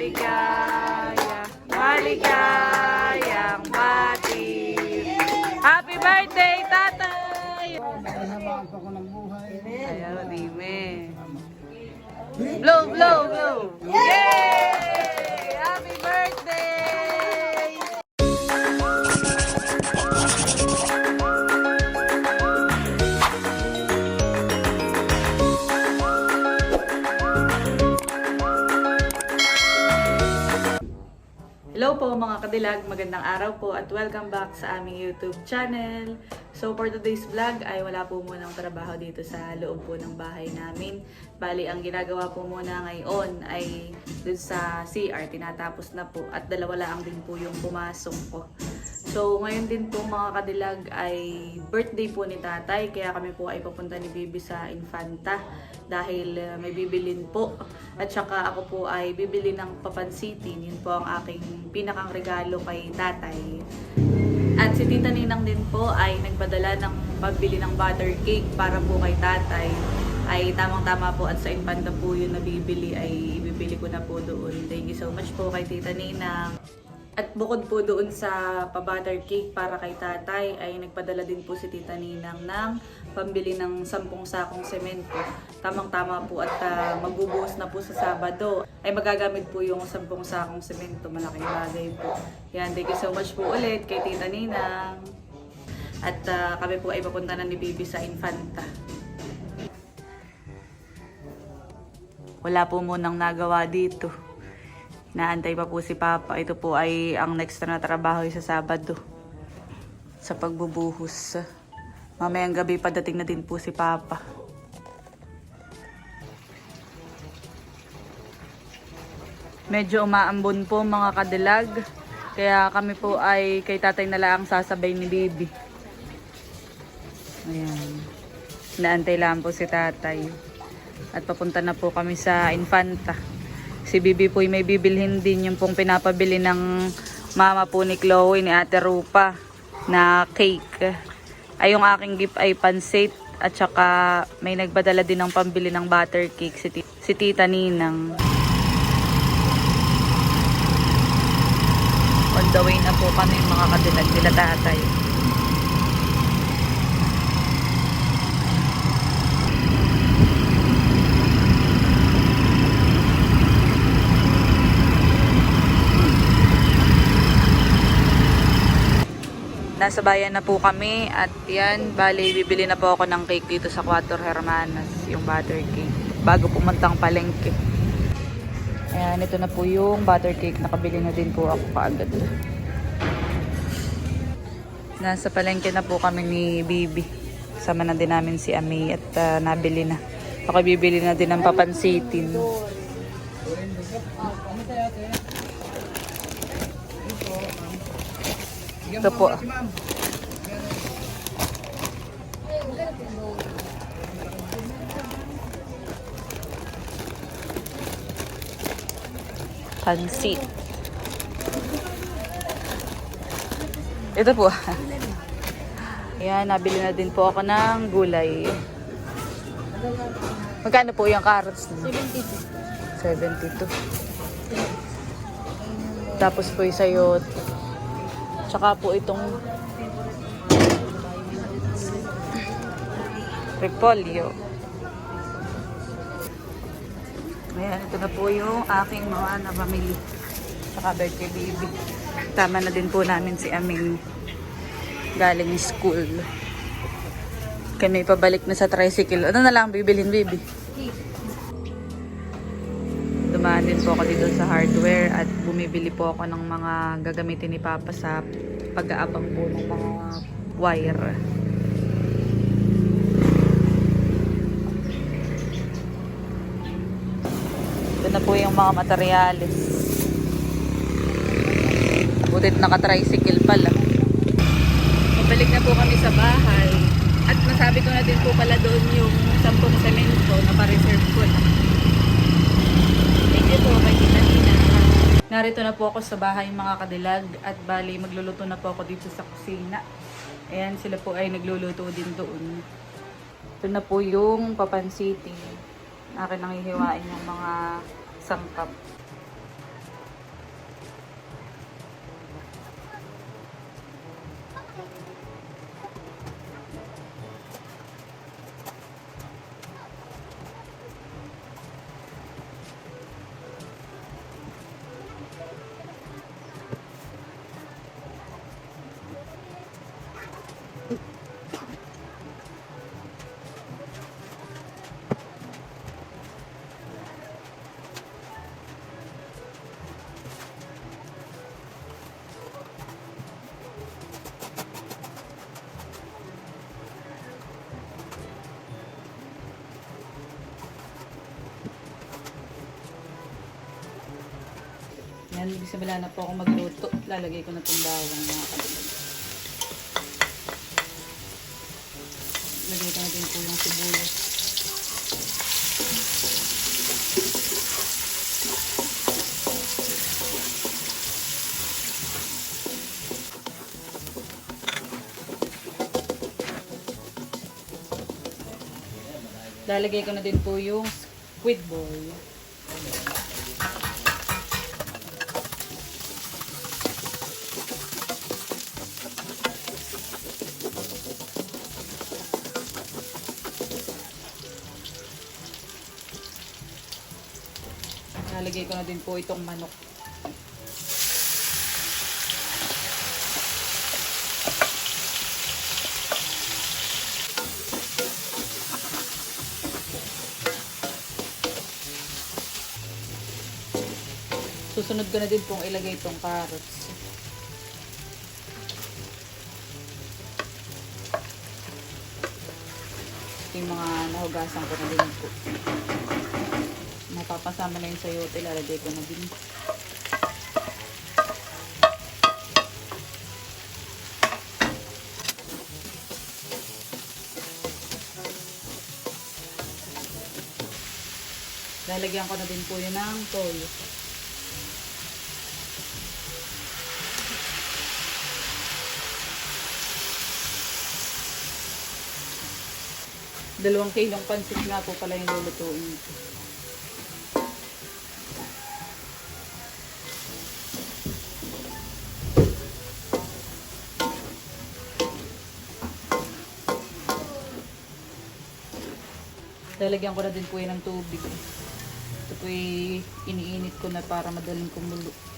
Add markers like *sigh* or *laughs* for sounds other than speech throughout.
maligaya, maligayang bati. Happy birthday, tatay! Ayaw, Dime. Blow, blow, blow! Yay! Hello po mga kadilag, magandang araw po at welcome back sa aming YouTube channel. So for today's vlog ay wala po munang trabaho dito sa loob po ng bahay namin. Bali, ang ginagawa po muna ngayon ay dun sa CR, tinatapos na po at dalawa lang din po yung pumasok ko. So ngayon din po mga kadilag ay birthday po ni tatay kaya kami po ay papunta ni Bibi sa Infanta dahil uh, may bibilin po at saka ako po ay bibili ng papansitin. Yun po ang aking pinakang regalo kay tatay. At si Tita Ninang din po ay nagpadala ng pambili ng butter cake para po kay tatay. Ay tamang-tama po at sa Infanta po yun nabibili ay ibibili ko na po doon. Thank you so much po kay Tita Ninang. At bukod po doon sa pa-butter cake para kay tatay, ay nagpadala din po si Tita Ninang ng pambili ng 10 sakong semento. Tamang-tama po at ah, magbubuhos na po sa Sabado. Ay magagamit po yung 10 sakong semento. Malaking bagay po. Yan, thank you so much po ulit kay Tita Ninang. At ah, kami po ay papunta na ni Bibi sa Infanta. Wala po munang nagawa dito. Naantay pa po si Papa. Ito po ay ang next na trabaho sa Sabado. Sa pagbubuhos. Mamayang gabi padating na din po si Papa. Medyo umaambon po mga kadilag. Kaya kami po ay kay tatay na lang sasabay ni Bibi. Ayan. Naantay lang po si tatay. At papunta na po kami sa Infanta. Si Bibi po ay may bibilhin din yung pong pinapabili ng mama po ni Chloe, ni Ate Rupa, na cake. Ay yung aking gift ay pansit at saka may nagbadala din ng pambili ng butter cake si, si Tita Ninang. On the way na po kami mga kadilag nila tatay. Nasa bayan na po kami at yan, bali bibili na po ako ng cake dito sa Quattro Hermanas, yung butter cake, bago pumuntang palengke. Ayan, ito na po yung butter cake, nakabili na din po ako kaagad. Nasa palengke na po kami ni Bibi. Sama na din namin si Ami at ah, nabili na. Ako bibili na din ng papansitin. Ito po. Pansit. Ito po. *laughs* Ayan, nabili na din po ako ng gulay. Magkano po yung carrots? 72. 72. Tapos po yung sayot. Tsaka po itong repolyo. Ayan, ito na po yung aking mga napamili. Tsaka birthday baby. Tama na din po namin si Aming galing school. Kami pabalik na sa tricycle. Ano na lang bibilhin, baby? Dumaan din po ako dito sa hardware at bumibili po ako ng mga gagamitin ni Papa sa pag-aabang po ng mga wire. Ito na po yung mga materyales. Butit naka-tricycle pala. Pabalik na po kami sa bahay. At masabi ko na din po pala doon yung 10 semento na pa-reserve ko na. Po kay Tita. Narito na po ako sa bahay mga kadilag at bali magluluto na po ako dito sa kusina. Ayan sila po ay nagluluto din doon. Ito na po yung papansiting. Akin nang hihiwain yung mga sangkap. Yan, simula na po ako magluto. Lalagay ko na itong bawang mga kadilag. Lagay ko na din po yung sibuyas. Lalagay ko na din po yung squid ball. Lalagay ko na din po itong manok. Susunod ko na din pong ilagay itong carrots. Ito yung mga nahugasan ko na din po. Napapasama na yung sayote, lalagay ko na din. Lalagyan ko na din po yun ng toyo. Dalawang kilong pansit nga po pala yung lulutuin ko. Lalagyan ko na din po yun ng tubig. Ito po iniinit ko na para madaling kumulo.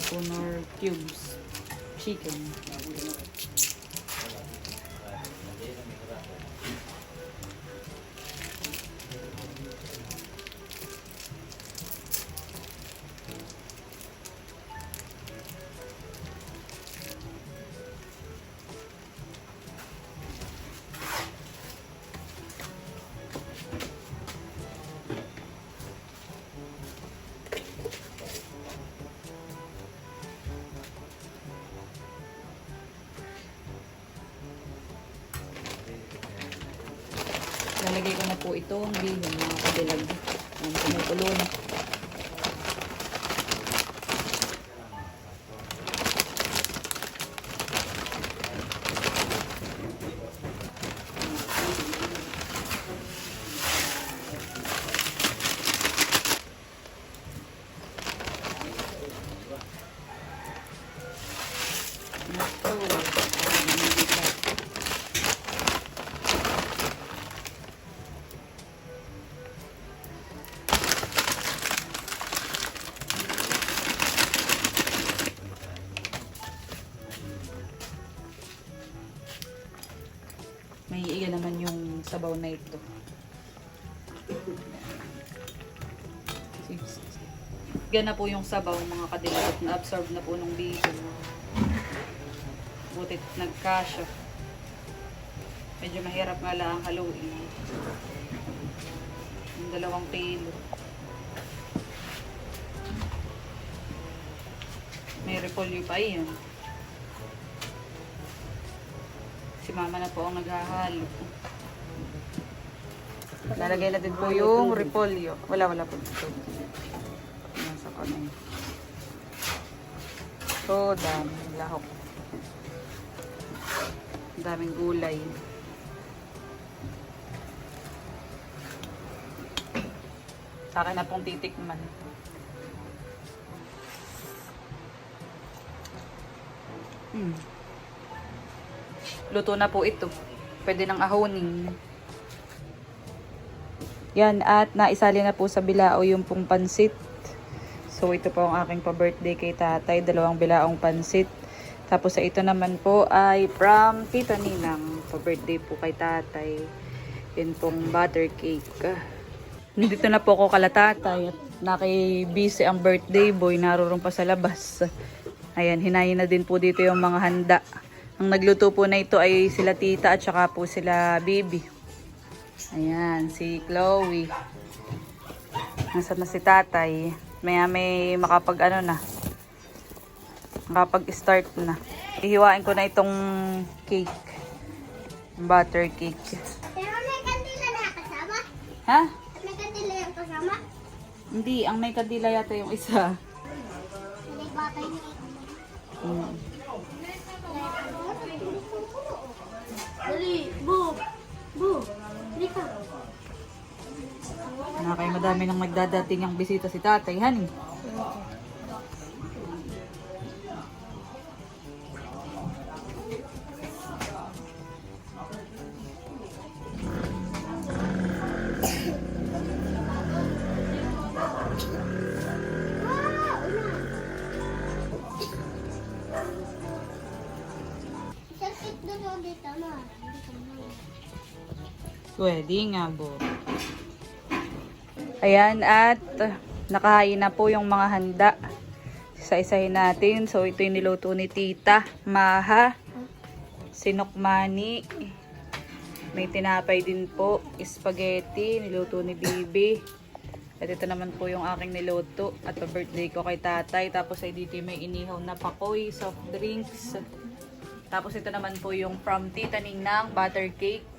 Tsaka po nor cubes. Chicken. Lalagay ko na po itong bihon mga kabilag. Ang kumukulo May iya naman yung sabaw na ito. Yan na po yung sabaw mga kadilag. Na-absorb na po nung bacon. Butit nagkasya. Medyo mahirap nga lang haluin. Yung dalawang kilo. May repolyo pa yun. Si mama na po ang naghahalo. Lalagay na din po yung repolyo. Wala, wala po dito. Nasa yun. So, daming lahok. Daming gulay. Sa akin na pong titikman. Hmm. Luto na po ito. Pwede nang ahoning. Yan, at naisali na po sa bilao yung pong pansit. So, ito po ang aking pa-birthday kay tatay. Dalawang bilaong pansit. Tapos sa ito naman po ay from Tita Ninang. Pa-birthday po kay tatay. Yun pong butter cake. Nandito na po ako kala tatay. At naki-busy ang birthday boy. Naroon pa sa labas. Ayan, hinayin na din po dito yung mga handa. Ang nagluto po na ito ay sila tita at saka po sila baby. Ayan, si Chloe. Nasaan na si tatay? Maya may makapag ano na. Makapag-start na. Ihiwain ko na itong cake. Butter cake. Pero may kandila na kasama? Ha? May kandila yung kasama? Hindi, ang may kadila yata yung isa. May batay na Mm. Dali, bu! Bu! Dali ka. Na kay madami nang magdadating ang bisita si tatay, honey. Pwede nga. Ayan, at nakahain na po yung mga handa. Isa-isahin natin. So, ito yung niluto ni Tita. Maha. Sinokmani. May tinapay din po. Spaghetti. Niluto ni Bibi. At ito naman po yung aking niluto. At pa-birthday ko kay tatay. Tapos ay dito may inihaw na pakoy, soft drinks. Tapos ito naman po yung from Tita Ninang butter cake.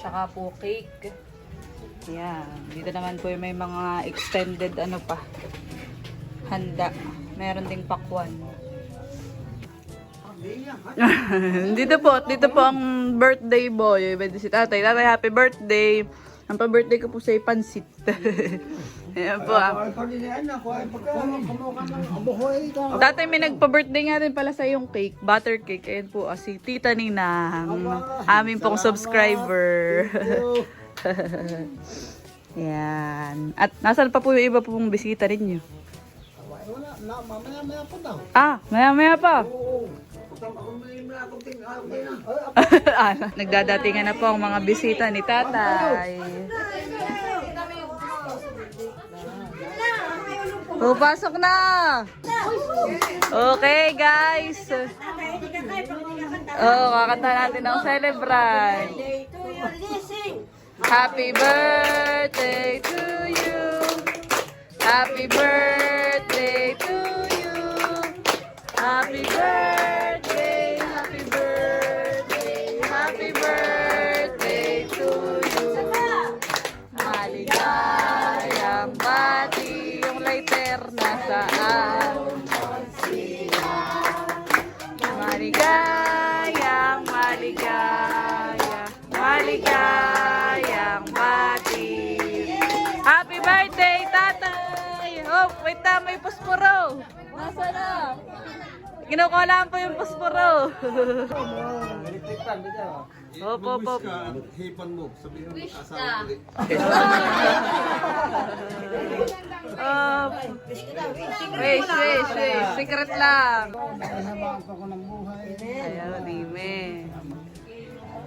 Tsaka po cake. Yan. Dito naman po may mga extended ano pa. Handa. Meron ding pakwan. *laughs* dito po, dito po ang birthday boy. Pwede si tatay. Tatay, happy birthday. Ang pa-birthday ko po sa pansit. *laughs* Ayan po ah. Ay, pag inian na, kuha pagkain. Kumuha ng abuhoy ka. Tatay, may nagpa-birthday nga din pala sa yung cake, butter cake. Ayan po, ah, si Tita Ninang, aming pong subscriber. *laughs* Yan. At nasan pa po yung iba pong bisita ninyo? Ay, Wala, na, mamaya maya pa daw. Ah, maya maya pa. Oo. Ko *laughs* ah, nagdadatingan na po ang mga bisita ni tatay. Oh, pasok na! Okay, guys. Oh, kakanta natin ang celebrant. Happy birthday posporo. Opo, opo. ka at hipan mo. Sabihin mo asawa ulit. Oh, wish, wish, wish. Secret lang. Nahabaan pa ko ng buhay. Ayaw, dime.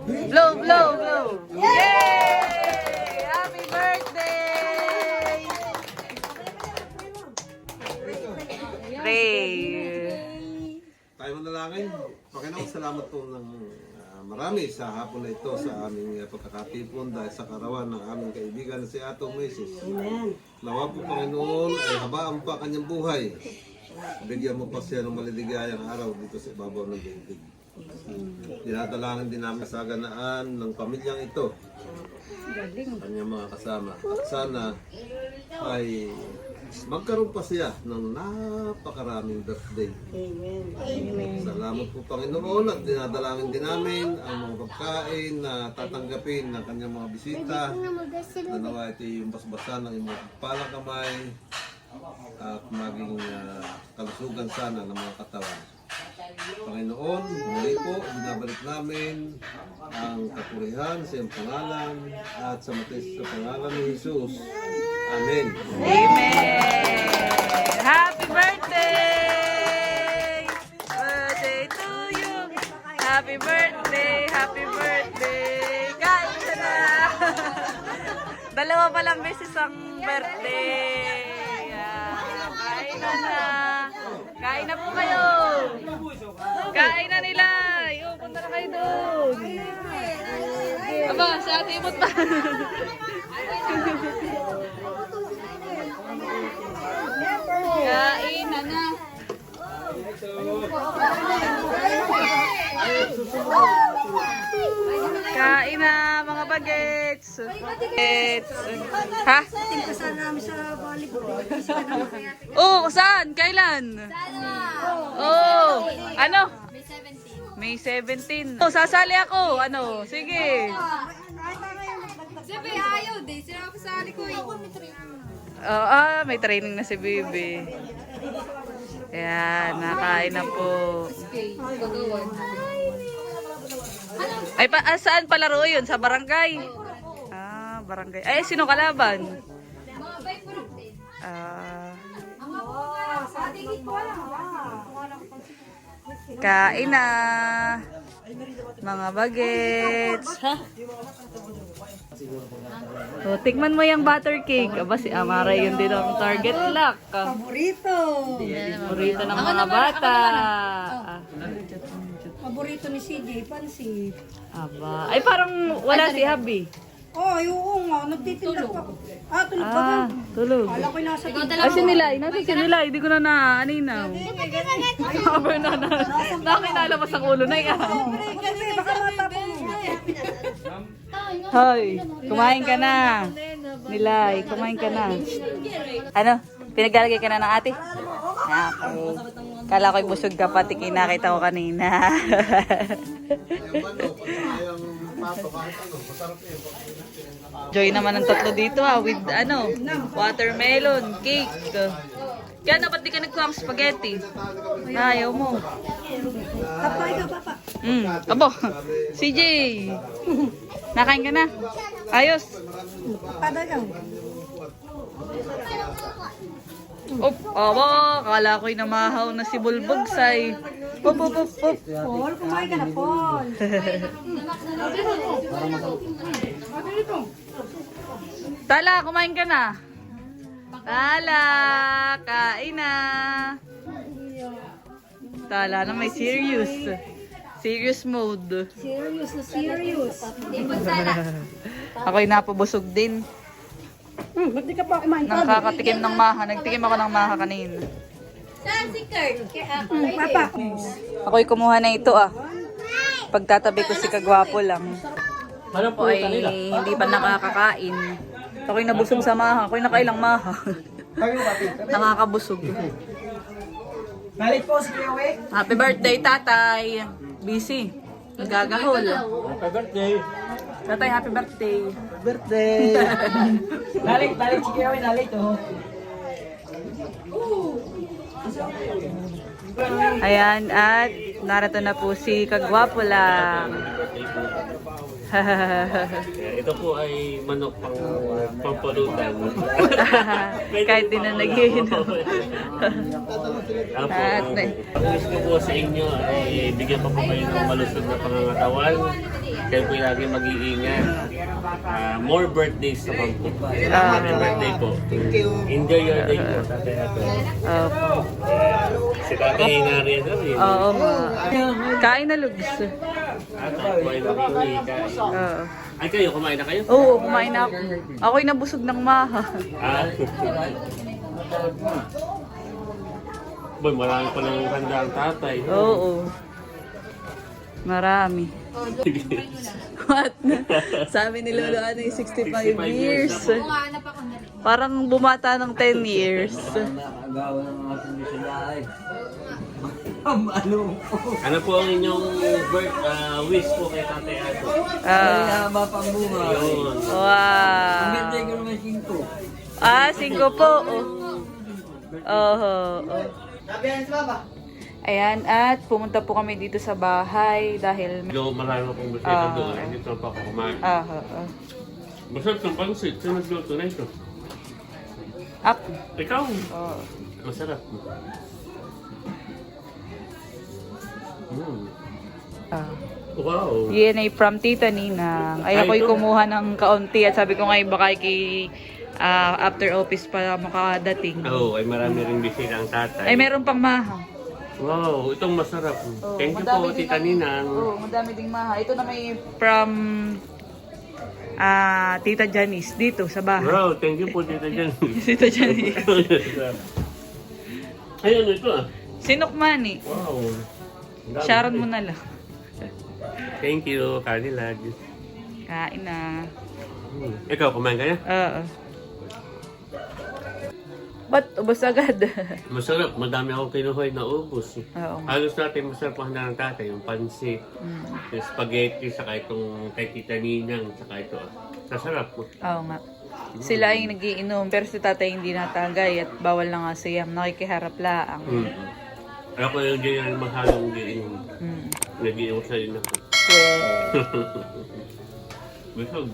Blow, blow, blow. Yay! Happy birthday! Pray. Tayo manalangin. Panginoon, salamat po ng ah, marami sa hapon na ito sa aming uh, pagkakatipon dahil sa karawan ng aming kaibigan si Ato Moises. Amen. Nawa po Panginoon ay habaan pa kanyang buhay. Bigyan mo pa siya ng maliligayang araw dito sa ibabaw ng daigdig. Dinadalangin din namin sa ganaan ng pamilyang ito. Kanyang mga kasama. At sana ay magkaroon pa siya ng napakaraming birthday. Salamat po Panginoon at dinadalangin din namin ang mga pagkain na tatanggapin ng kanyang mga bisita. Na nawa ito yung basbasan ng iyong palang kamay at maging ah, kalusugan sana ng mga katawan. Panginoon, muli po, binabalik namin ang kapurihan sa iyong pangalan at sa matis sa pangalan ni Jesus. Amen. Amen! Happy birthday! Birthday to you! Happy birthday! Happy birthday! Kain ka na! *laughs* Dalawa pa lang beses ang birthday! Yan. Kain na na! Kain na po kayo! Kain na nila! Yo, punta na kayo doon! Aba, si ate imot pa! Kain na na! Kain na mga bagets. Bagets. Ha? Oh, saan? Kailan? Oh, ano? May 17. Oh, sasali ako. Ano? Sige. Sabi, ayaw din. Sinabi sa ko. Oh, ah, may training na si Bibi. Ayan, nakain na po. Okay, gagawin. Ay, pa, ah, saan palaro yun? Sa barangay? Ah, barangay. Ay, sino kalaban? Ah, kain na. Mga bagets. Ha? Oh, tikman mo yung butter cake. Aba, si Amara yun din ang target lock. Paborito. Paborito ng mga bata. Ah, Paborito ni CJ, pansit. Aba. Ay, parang wala si Habi. Oh, oo nga. Nagtitinda pa. Ah, tulog pa ba? Ah, tulog. Kala ko nasa Ay, si Nilay. Nasa si Nilay. Hindi ko na naaninaw. Sabi na na. Nakinalabas ang ulo na yan. Kasi baka matapong mo. Hoy, kumain ka na. Nilay, kumain ka na. Ano? Pinaglalagay ka na ng ate? Ako. Kala ko'y busog ka pati kinakita ko kanina. *laughs* Joy naman ang tatlo dito ha, with ano, watermelon, cake. Kaya dapat di ka nagkuha ng spaghetti. Ayaw mo. Papa, ikaw, papa. Mm. Abo, *laughs* CJ. Nakain ka na? Ayos. Pada ikaw. Op, aba, kala ko'y namahaw na si Bulbog say. Op, op, op, op. Paul, kumain ka na, Paul. Tala, kumain ka na. Tala, kain na. Tala na may serious. Serious mode. Serious na serious. *laughs* Ako'y napabusog din. Hmm, ba't di ka pa kumain? Nakakatikim ng maha. Nagtikim ako ng maha kanina. Saan si Kurt? Hmm, papa. Ako'y kumuha na ito ah. Pagtatabi ko si Kagwapo lang. Ako ay hindi pa nakakakain. Ako'y nabusog sa maha. Ako'y nakailang maha. *laughs* Nakakabusog. Balik po si Kiyowe. Happy birthday, tatay. Busy. Nagagahol. Happy birthday! Tatay, happy birthday. Birthday! *laughs* balik, balik si Kiyoy, nalik to. Ayan, at narito na po si Kagwapo lang. Ito po ay manok pang pampulutan. *laughs* Kahit di na nagiinom. Apo, ang wish ko po sa inyo ay bigyan pa po kayo ng malusog na pangangatawan. Kayo po lagi mag-iingat. Ah, more birthdays naman po. Happy birthday po. Enjoy your day po, tatay ato. Opo. Si tatay na rin. Oo nga. Kain na lugs. At ako ay nakikita. Oo. Ay kayo, kumain na kayo? Oo, kumain na ako. Ako'y nabusog ng maha. Ah. Boy, marami pa lang handa ang tatay. Oo. Marami. What? Sabi ni Lolo, ano yung 65 years. Kumahanap ako na rin. Parang bumata ng 10 years. *laughs* Ano po ang inyong birth, ah, wish po kay Tatay Ato? Ah, Yun. wow. Ah, 5 po. Oh. Oh, oh. Ayan, at pumunta po kami dito sa bahay dahil... Medyo marami akong bisita Ah. doon. Na pa ako kumain. Ah, ah, ah. Masarap ng pansit. Sino nagluto na ito? Ako. Ikaw. Oh. Masarap. Mm. Ah. Wow. Yan ay from Tita Ninang. Ay ako'y kumuha ng kaunti at sabi ko ngayon baka kay ah, after office pa makadating. Oo, ay marami rin bisita ang tatay. Ay meron pang maha. Wow, itong masarap. Oh, Thank you po, Tita ang- Ninang. Oo, madami ding maha. Ito na may from ah Tita Janice dito sa bahay. Wow, thank you po, Tita *laughs* Jan. Tita Janice. *laughs* Ayun, ito ah. Sinukmani. Wow. Ang dami. Sharon mo na lang. Thank you, Kanilag. Kain na. Hmm. Ikaw, kumain ka na? Oo. Ba't ubos agad? *laughs* Masarap. Madami akong kinuhoy na ubos. Oo. Halos natin masarap ang handa ng tatay. Yung pansit, Mm. yung spaghetti, saka itong kay Tita Ninang, saka ito. Sasarap. Oo nga. Sila ay nagiinom pero si tatay hindi natagay at bawal na nga siyam. Nakikiharap laang. Hmm. Ako yung ganyan mahalong giinom. Mm. Nag-iinom sa ako. Well, *laughs* Busog.